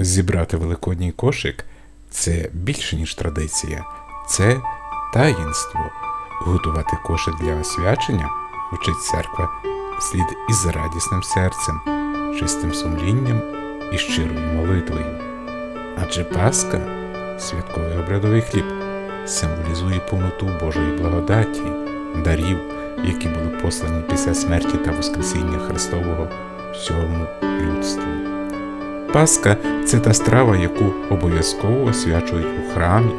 Зібрати великодній кошик це більше, ніж традиція, це таїнство. Готувати кошик для освячення вчить церква слід із радісним серцем, чистим сумлінням і щирою молитвою. Адже Пасха, святковий обрядовий хліб, символізує повноту Божої благодаті, дарів, які були послані після смерті та Воскресіння Христового всьому людству. Пасха це та страва, яку обов'язково освячують у храмі,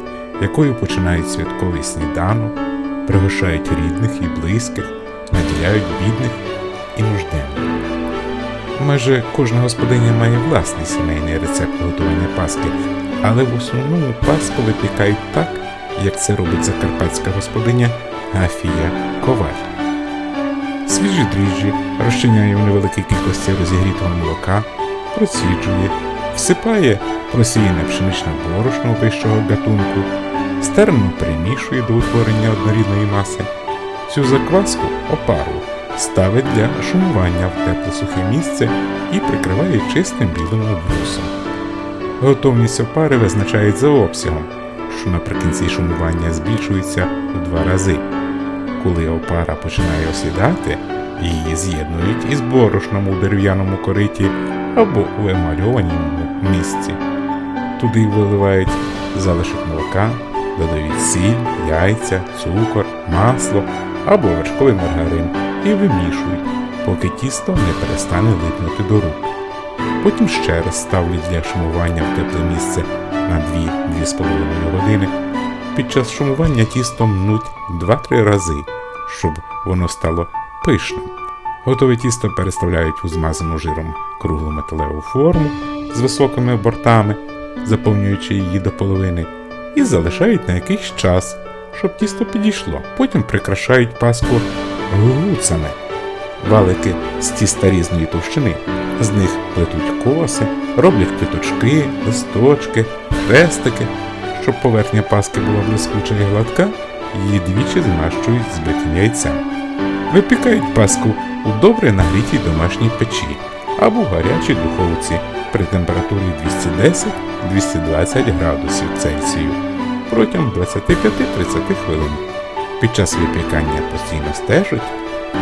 якою починають святковий сніданок, пригощають рідних і близьких, наділяють бідних і нужденних. Майже кожна господиня має власний сімейний рецепт готування паски, але в основному паску випікають так, як це робить закарпатська господиня Гафія Коваль. Свіжі дріжджі розчиняє в невеликій кількості розігрітого молока, проціджує, всипає просіяне пшеничне борошно вищого гатунку, стерно перемішує до утворення однорідної маси. Цю закваску опару ставить для шумування в тепле сухе місце і прикриває чистим білим обрусом. Готовність опари визначають за обсягом, що наприкінці шумування збільшується у два рази. Коли опара починає осідати, її з'єднують із борошном у дерев'яному кориті або у емальованому місці. Туди виливають залишок молока, додають сіль, яйця, цукор, масло або вершковий маргарин і вимішують, поки тісто не перестане липнути до рук. Потім ще раз ставлять для шумування в тепле місце на 2-2,5 години. Під час шумування тісто мнуть 2-3 рази, щоб воно стало пишним. Готове тісто переставляють у змазану жиром круглу металеву форму з високими бортами, заповнюючи її до половини, і залишають на якийсь час, щоб тісто підійшло. Потім прикрашають паску гуцами, валики з тіста різної товщини. З них плетуть коси, роблять квіточки, листочки, хрестики. Щоб поверхня паски була блискуча і гладка, її двічі змащують збитим яйцем. Випікають паску у добре нагрітій домашній печі або в гарячій духовці при температурі 210-220 градусів Цельсію протягом 25-30 хвилин. Під час випікання постійно стежуть,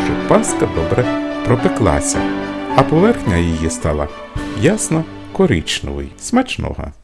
щоб паска добре пропеклася, а поверхня її стала ясно коричневою. Смачного!